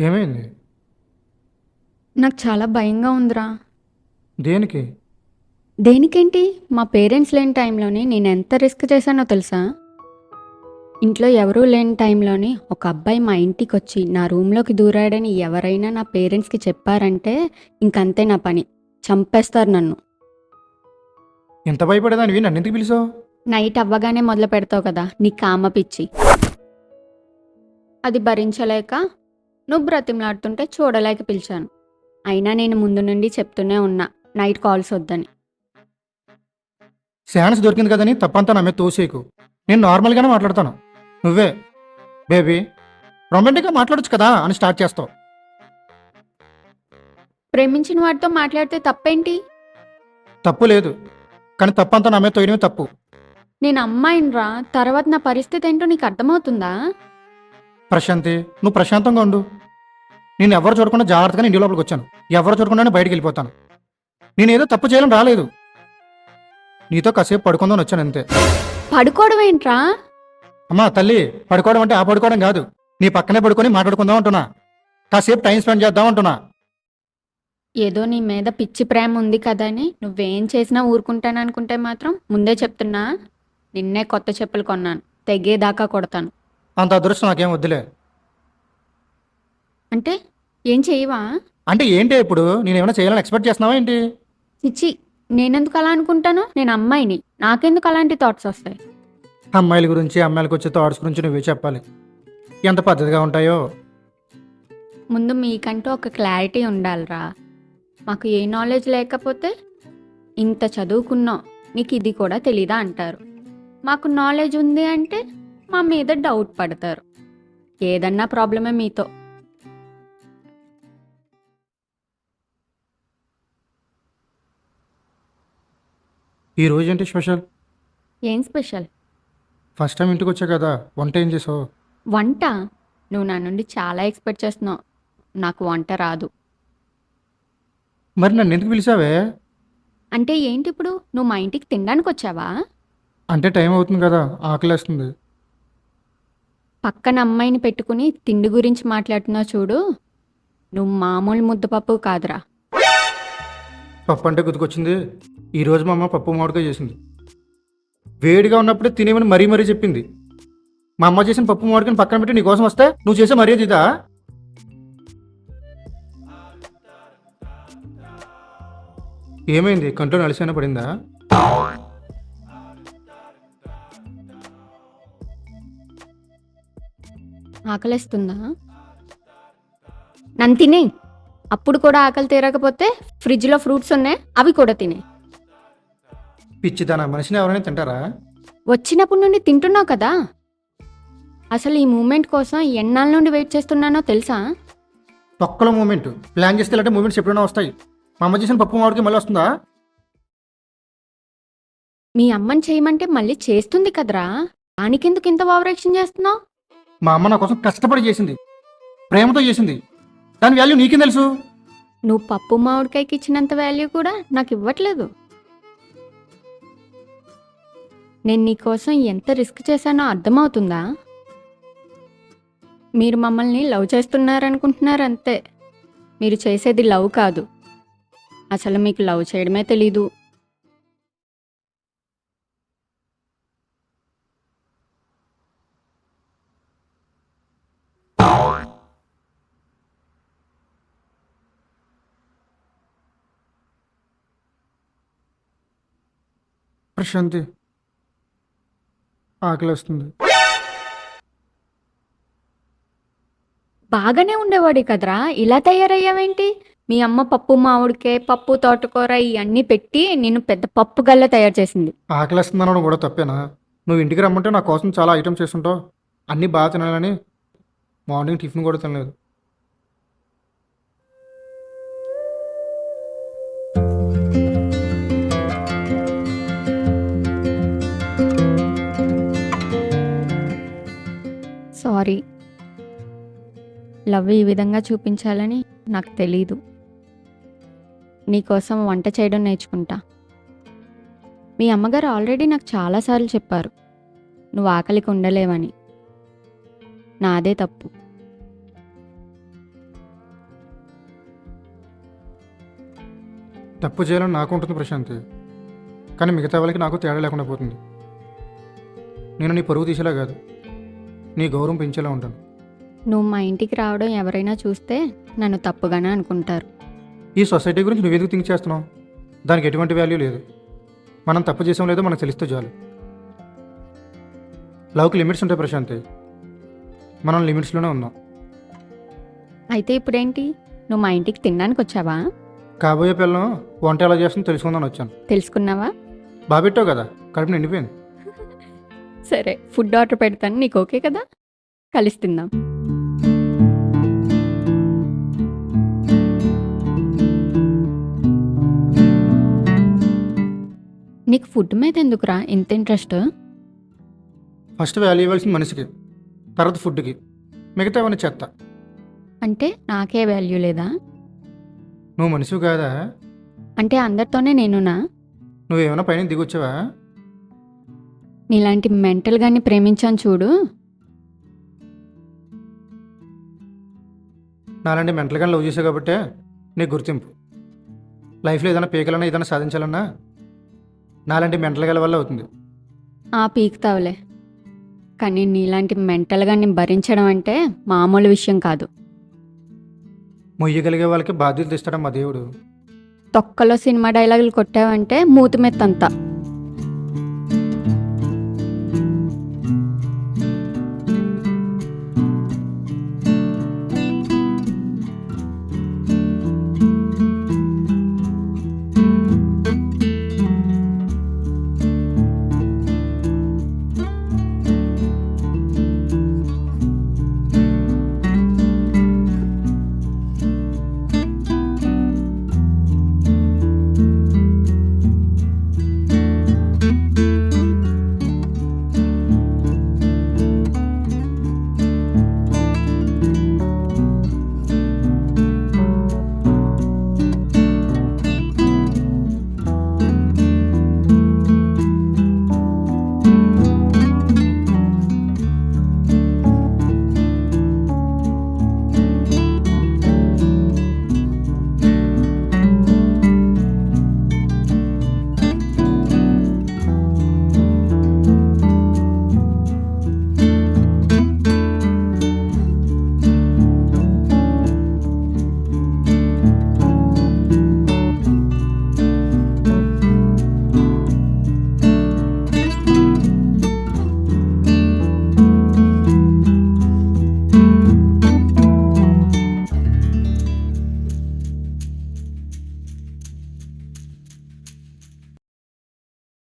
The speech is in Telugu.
ఏమైంది? నాకు చాలా భయంగా ఉందిరా. దేనికి? దేనికేంటి? మా పేరెంట్స్ లేని టైంలోని నేను ఎంత రిస్క్ చేశానో తెలుసా? ఇంట్లో ఎవరూ లేని టైంలోని ఒక అబ్బాయి మా ఇంటికి వచ్చి నా రూమ్లోకి దూరాడని ఎవరైనా నా పేరెంట్స్కి చెప్పారంటే ఇంకంతే నా పని. చంపేస్తారు నన్ను. ఎంత భయపడేదానివి? నన్ను ఎందుకు పిలిచావు? నైట్ అవ్వగానే మొదలు పెడతావు కదా నీ కామ పిచ్చి. అది భరించలేక నువ్వు బ్రతిమలాడుతుంటే చూడలేక పిలిచాను. అయినా నేను ముందు నుండి చెప్తూనే ఉన్నా నైట్ కాల్స్ వద్దని. ఛాన్స్ దొరికింది కదని తప్పంతా నా మీద తోసేకు. నేను నార్మల్గానే మాట్లాడతాను. నువ్వే. బేబీ రొమాంటిక్గా మాట్లాడొచ్చు కదా అని స్టార్ట్ చేస్తావు. ప్రేమించిన వాడితో మాట్లాడితే తప్పేంటి? తప్పు లేదు. కానీ తప్పంతా నా మీద తోయడమే తప్పు. నేను అమ్మాయినిరా తర్వాత నా పరిస్థితి ఏంటో నీకు అర్థమవుతుందా? ప్రశాంతి నువ్వు ప్రశాంతంగా ఉండు. నేను ఎవరు చూడకుండా జాగ్రత్తగా ఇంటి లోపలికి వచ్చాను. ఎవరు చూడకుండానే బయటికి వెళ్ళిపోతాను. నేనేదో తప్పు చేయాలని రాలేదు. నీతో కాసేపు పడుకుందాని వచ్చాను అంతే. పడుకోవడం ఏంట్రా? అమ్మా తల్లి పడుకోవడం అంటే ఆ పడుకోవడం కాదు. నీ పక్కనే పడుకొని మాట్లాడుకుందాం అంటున్నా. కాసేపు టైం స్పెండ్ చేద్దాం అంటున్నా. ఏదో నీ మీద పిచ్చి ప్రేమ ఉంది కదా అని నువ్వేం చేసినా ఊరుకుంటాననుకుంటే మాత్రం ముందే చెప్తున్నా. నిన్నే కొత్త చెప్పులు కొన్నాను. తెగేదాకా కొడతాను. అంత అదృష్టం నాకేం వద్దులే. అంటే ఏం చెయ్యవా అంటే ఏంటి ఇప్పుడు? నేను ఏమైనా చేయాలని ఎక్స్పెక్ట్ చేస్తున్నావా ఏంటి? చిచ్చి నేనెందుకు అలా అనుకుంటాను? నేను అమ్మాయిని. నాకెందుకు అలాంటి థాట్స్ వస్తాయి? అమ్మాయిల గురించి అమ్మాయిలకు వచ్చే థాట్స్ గురించి నువ్వే చెప్పాలి. ఎంత పద్ధతిగా ఉంటాయో? ముందు మీకంటూ ఒక క్లారిటీ ఉండాలిరా. మాకు ఏ నాలెడ్జ్ లేకపోతే ఇంత చదువుకున్నాం. నీకు ఇది కూడా తెలీదా అంటారు. మాకు నాలెడ్జ్ ఉంది అంటే మా మీద డౌట్ పడతారు. ఏదన్నా ప్రాబ్లమే మీతో. ఈ రోజు ఏంటి స్పెషల్? ఏం స్పెషల్? ఫస్ట్ టైం ఇంటికి వచ్చా కదా వంట ఏం చేసావు? వంట? నువ్వు నా నుండి చాలా ఎక్స్పెక్ట్ చేస్తున్నావు. నాకు వంట రాదు. మరి నన్ను ఎందుకు పిలిచావే? అంటే ఏంటి ఇప్పుడు? నువ్వు మా ఇంటికి తినడానికి వచ్చావా? అంటే టైం అవుతుంది కదా ఆకలేస్తుంది. పక్కన అమ్మాయిని పెట్టుకుని తిండి గురించి మాట్లాడుతున్నావు చూడు. నువ్వు మామూలు ముద్దపప్పు కాదురా. పప్పు అంటే గుర్తుకొచ్చింది? ఈరోజు మా అమ్మ పప్పు మామిడికాయ చేసింది. వేడిగా ఉన్నప్పుడే తినేమని మరీ మరీ చెప్పింది. మా అమ్మ చేసిన పప్పు మామిడికాయని పక్కన పెట్టి నీకోసం వస్తే నువ్వు చేసే మర్యాద ఇదా? ఏమైంది? కంట్లో నలిసైనా పడిందా? ఆకలేస్తుందా? నన్ను తినే. అప్పుడు కూడా ఆకలి తీరకపోతే ఫ్రిడ్జ్లో ఫ్రూట్స్ ఉన్నాయి అవి కూడా తినే. పిచ్చిదానా మనిషిని ఎవరైనా తింటారా? వచ్చినప్పటి నుండి తింటున్నావు కదా. అసలు ఈ మూమెంట్ కోసం ఎన్నాళ్ళ నుండి వెయిట్ చేస్తున్నానో తెలుసా? తొక్కల మూమెంట్. ప్లాన్ చేస్తే ఇలాంటి మూమెంట్స్ ఎప్పుడైనా వస్తాయి. మా అమ్మ చేసిన పప్పు మామిడికాయ మళ్ళీ వస్తుందా? మీ అమ్మని చేయమంటే మళ్ళీ చేస్తుంది కదరా. దానికెందుకు ఇంత ఓవరాక్షన్ చేస్తున్నావు? మా అమ్మ నా కోసం కష్టపడి చేసింది. ప్రేమతో చేసింది. దాని వాల్యూ నీకేం తెలుసు? నువ్వు పప్పు మామిడికాయకి ఇచ్చినంత వాల్యూ కూడా నాకు ఇవ్వట్లేదు. నేను నీకోసం ఎంత రిస్క్ చేశానో అర్థమవుతుందా? మీరు మమ్మల్ని లవ్ చేస్తున్నారనుకుంటున్నారు అంతే. మీరు చేసేది లవ్ కాదు. అసలు మీకు లవ్ చేయడమే తెలీదు. ప్రశాంతి. ఆకలి వస్తుంది బాగానే ఉండేవాడి కదరా. ఇలా తయారయ్యావేంటి? మీ అమ్మ పప్పు మామిడికాయ పప్పు తోటకూర ఇవన్నీ పెట్టి నేను పెద్ద పప్పు గల్ల తయారు చేసింది. ఆకలి వస్తుందనడం కూడా తప్పేనా? నువ్వు ఇంటికి రమ్మంటే నా కోసం చాలా ఐటమ్స్ చేస్తుంటావు. అన్నీ బాగా తినాలని మార్నింగ్ టిఫిన్ కూడా తినలేదు. సారీ. లవ్ ఈ విధంగా చూపించాలని నాకు తెలీదు. నీకోసం వంట చేయడం నేర్చుకుంటా. మీ అమ్మగారు ఆల్రెడీ నాకు చాలాసార్లు చెప్పారు. నువ్వు ఆకలికి ఉండలేవని. నాదే తప్పు. తప్పు చేయాలని నాకు ఉంటుంది ప్రశాంతి. కానీ మిగతా వాళ్ళకి నాకు తేడా లేకుండా పోతుంది. నేను నీ పరుగు తీసేలా కాదు. నీ గౌరవం పెంచేలా ఉంటాను నువ్వు మా ఇంటికి రావడం ఎవరైనా చూస్తే నన్ను తప్పుగానే అనుకుంటారు. ఈ సొసైటీ గురించి నువ్వెందుకు థింక్ చేస్తున్నావు? దానికి ఎటువంటి వాల్యూ లేదు. మనం తప్పు చేసాం లేదో మనకు తెలిస్తే చాలు. లవ్కి లిమిట్స్ ఉంటాయి ప్రశాంతి. మనం లిమిట్స్లోనే ఉన్నాం. అయితే ఇప్పుడేంటి? నువ్వు మా ఇంటికి తినడానికి వచ్చావా? కాబోయే పిల్లం వంట ఎలా చేస్తుందో తెలుసుకుందాని వచ్చాను. తెలుసుకున్నావా? బాబెట్టావు కదా కడుపు నిండిపోయింది. సరే ఫుడ్ ఆర్డర్ పెడతాను నీకు ఓకే కదా? కలిసి తిందాం. నీకు ఫుడ్ మీద ఎందుకురా ఇంత ఇంట్రెస్ట్? ఫస్ట్ వాల్యూ ఇవ్వాల్సిన మనిషికి తర్వాత ఫుడ్కి. మిగతా ఏమైనా చెత్త. అంటే నాకే వాల్యూ లేదా? నువ్వు మనిషివి కాదా? అంటే అందరితోనే నేనునా? నువ్వేమైనా పైన దిగొచ్చావా? నీలాంటి మెంటల్ గాని ప్రేమించాను చూడు. నాలాంటి మెంటల్గా లవ్ చేసావు కాబట్టే నీకు గుర్తింపు. లైఫ్లో ఏదైనా పీకలన్నా ఏదైనా సాధించాలన్నా నాలాంటి మెంటల్ గల వల్ల అవుతుంది. ఆ పీకుతావులే. కానీ నీలాంటి మెంటల్ గాని భరించడం అంటే మామూలు విషయం కాదు. మొయ్యగలిగే వాళ్ళకి బాధ్యతలు ఇస్తాడు మా దేవుడు. తొక్కలో సినిమా డైలాగులు కొట్టావంటే మూతి మెత్తంతా.